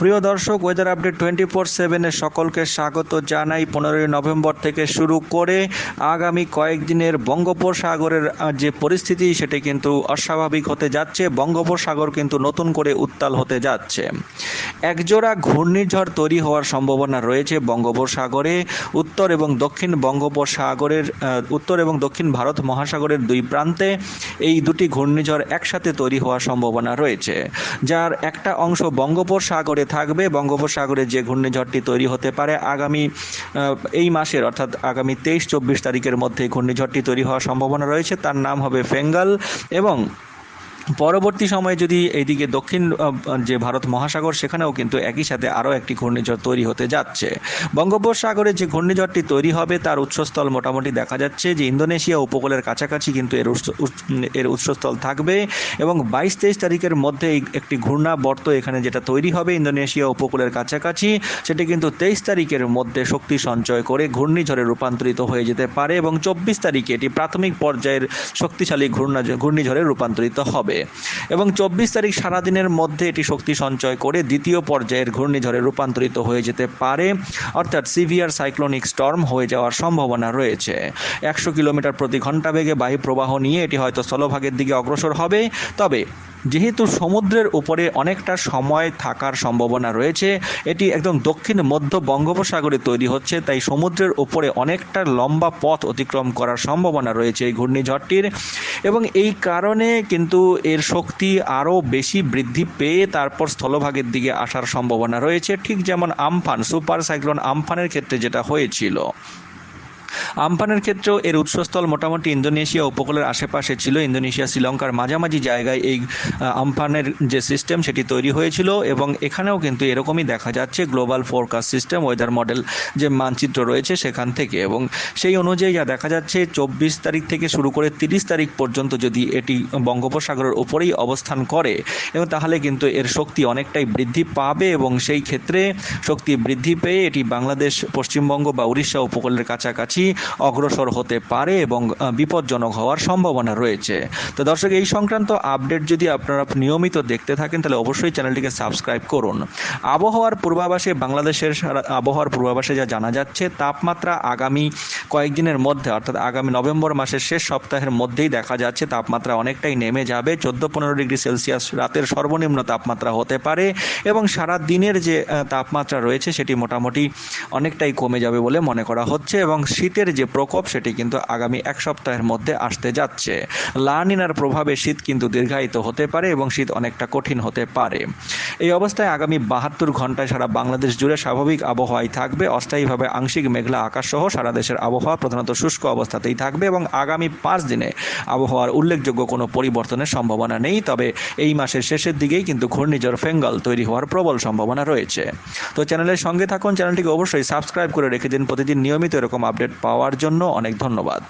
প্রিয় দর্শক weather update twenty four সেভেনের সকলকে স্বাগত জানাই পনেরোই নভেম্বর থেকে শুরু করে আগামী কয়েকদিনের বঙ্গোপসাগরের যে পরিস্থিতি সেটি কিন্তু অস্বাভাবিক হতে যাচ্ছে। বঙ্গোপসাগর কিন্তু নতুন করে উত্তাল হতে যাচ্ছে। একজোড়া ঘূর্ণিঝড় তৈরি হওয়ার সম্ভাবনা রয়েছে বঙ্গোপসাগরে। উত্তর এবং দক্ষিণ বঙ্গোপসাগরের উত্তর এবং দক্ষিণ ভারত মহাসাগরের দুই প্রান্তে এই দুটি ঘূর্ণিঝড় একসাথে তৈরি হওয়ার সম্ভাবনা রয়েছে। যার একটা অংশ বঙ্গোপসাগরে থাকবে। বঙ্গোপসাগরে যে ঘূর্ণিঝড়টি তৈরি হতে পারে, আগামী এই মাসের অর্থাৎ আগামী তেইশ চব্বিশ তারিখের মধ্যে ঘূর্ণিঝড়টি তৈরি হওয়ার সম্ভাবনা রয়েছে। তার নাম হবে ফেঙ্গাল এবং পরবর্তী সময়ে যদি এইদিকে দক্ষিণ যে ভারত মহাসাগর, সেখানেও কিন্তু একই সাথে আরও একটি ঘূর্ণিঝড় তৈরি হতে যাচ্ছে। বঙ্গোপসাগরে যে ঘূর্ণিঝড়টি তৈরি হবে, তার উৎসস্থল মোটামুটি দেখা যাচ্ছে যে ইন্দোনেশিয়া উপকূলের কাছাকাছি কিন্তু এর এর উৎসস্থল থাকবে এবং বাইশ তেইশ তারিখের মধ্যে একটি ঘূর্ণাবর্ত এখানে যেটা তৈরি হবে ইন্দোনেশিয়া উপকূলের কাছাকাছি, সেটি কিন্তু তেইশ তারিখের মধ্যে শক্তি সঞ্চয় করে ঘূর্ণিঝড়ে রূপান্তরিত হয়ে যেতে পারে এবং চব্বিশ তারিখে এটি প্রাথমিক পর্যায়ের শক্তিশালী ঘূর্ণা, ঘূর্ণিঝড়ে রূপান্তরিত হবে। এবং চব্বিশ তারিখ সারাদিনের মধ্যে এটি শক্তি সঞ্চয় করে দ্বিতীয় পর্যায়ের ঘূর্ণিঝড়ে রূপান্তরিত হয়ে যেতে পারে। অর্থাৎ সিভিয়ার সাইক্লোনিক স্টর্ম হয়ে যাওয়ার সম্ভাবনা রয়েছে। একশো কিলোমিটার প্রতি ঘণ্টা বেগে বায়ু প্রবাহ নিয়ে এটি হয়তো স্থলভাগের দিকে অগ্রসর হবে। তবে যেহেতু সমুদ্রের উপরে অনেকটা সময় থাকার সম্ভাবনা রয়েছে, এটি একদম দক্ষিণ মধ্য বঙ্গোপসাগরে তৈরি হচ্ছে, তাই সমুদ্রের উপরে অনেকটা লম্বা পথ অতিক্রম করার সম্ভাবনা রয়েছে এই ঘূর্ণিঝড়টির। এবং এই কারণে কিন্তু এর শক্তি আরও বেশি বৃদ্ধি পেয়ে তারপর স্থলভাগের দিকে আসার সম্ভাবনা রয়েছে। ঠিক যেমন আমফান, সুপার সাইক্লোন আমফানের ক্ষেত্রে যেটা হয়েছিল। আমফানের ক্ষেত্রেও এর উৎসস্থল মোটামুটি ইন্দোনেশিয়া উপকূলের আশেপাশে ছিল। ইন্দোনেশিয়া, শ্রীলঙ্কার মাঝামাঝি জায়গায় এই আমফানের যে সিস্টেম সেটি তৈরি হয়েছিল এবং এখানেও কিন্তু এরকমই দেখা যাচ্ছে global forecast system weather model যে মানচিত্র রয়েছে সেখান থেকে এবং সেই অনুযায়ী যা দেখা যাচ্ছে চব্বিশ তারিখ থেকে শুরু করে তিরিশ তারিখ পর্যন্ত যদি এটি বঙ্গোপসাগরের উপরেই অবস্থান করে, এবং তাহলে কিন্তু এর শক্তি অনেকটাই বৃদ্ধি পাবে এবং সেই ক্ষেত্রে শক্তি বৃদ্ধি পেয়ে এটি বাংলাদেশ, পশ্চিমবঙ্গ বা উড়িষ্যা উপকূলের কাছাকাছি অগ্রসর হতে পারে এবং বিপজ্জনক হওয়ার সম্ভাবনা রয়েছে। তো দর্শক, এই সংক্রান্ত আপডেট যদি আপনারা নিয়মিত দেখতে থাকেন, তাহলে অবশ্যই চ্যানেলটিকে সাবস্ক্রাইব করুন। আবহাওয়ার পূর্বাভাসে, বাংলাদেশের আবহাওয়ার পূর্বাভাসে যা জানা যাচ্ছে, তাপমাত্রা আগামী কয়েকদিনের মধ্যে, অর্থাৎ আগামী নভেম্বর মাসের শেষ সপ্তাহের মধ্যেই দেখা যাচ্ছে, তাপমাত্রা অনেকটাই নেমে যাবে। চোদ্দ পনেরো ডিগ্রি সেলসিয়াস রাতের সর্বনিম্ন তাপমাত্রা হতে পারে এবং সারা দিনের যে তাপমাত্রা রয়েছে, সেটি মোটামুটি অনেকটাই কমে যাবে বলে মনে করা হচ্ছে এবং শীতের যে প্রকোপ, সেটি কিন্তু আগামী এক সপ্তাহের মধ্যে আসতে যাচ্ছে। লানিনার প্রভাবে শীত কিন্তু দীর্ঘায়িত হতে পারে এবং শীত অনেকটা কঠিন হতে পারে। এই অবস্থায় আগামী বাহাত্তর ঘন্টায় সারা বাংলাদেশ জুড়ে স্বাভাবিক আবহাওয়াই থাকবে। অস্থায়ীভাবে আংশিক মেঘলা আকাশ সহ সারা দেশের আবহাওয়া প্রধানত শুষ্ক অবস্থাতেই থাকবে এবং আগামী পাঁচ দিনে আবহাওয়ার উল্লেখযোগ্য কোনো পরিবর্তনের সম্ভাবনা নেই। তবে এই মাসের শেষের দিকেই কিন্তু ঘূর্ণিঝড় ফেঙ্গল তৈরি হওয়ার প্রবল সম্ভাবনা রয়েছে। তো চ্যানেলের সঙ্গে থাকুন। চ্যানেলটিকে অবশ্যই সাবস্ক্রাইব করে রেখে দিন। প্রতিদিন নিয়মিত এরকম আপডেট পাওয়ার জন্য অনেক ধন্যবাদ।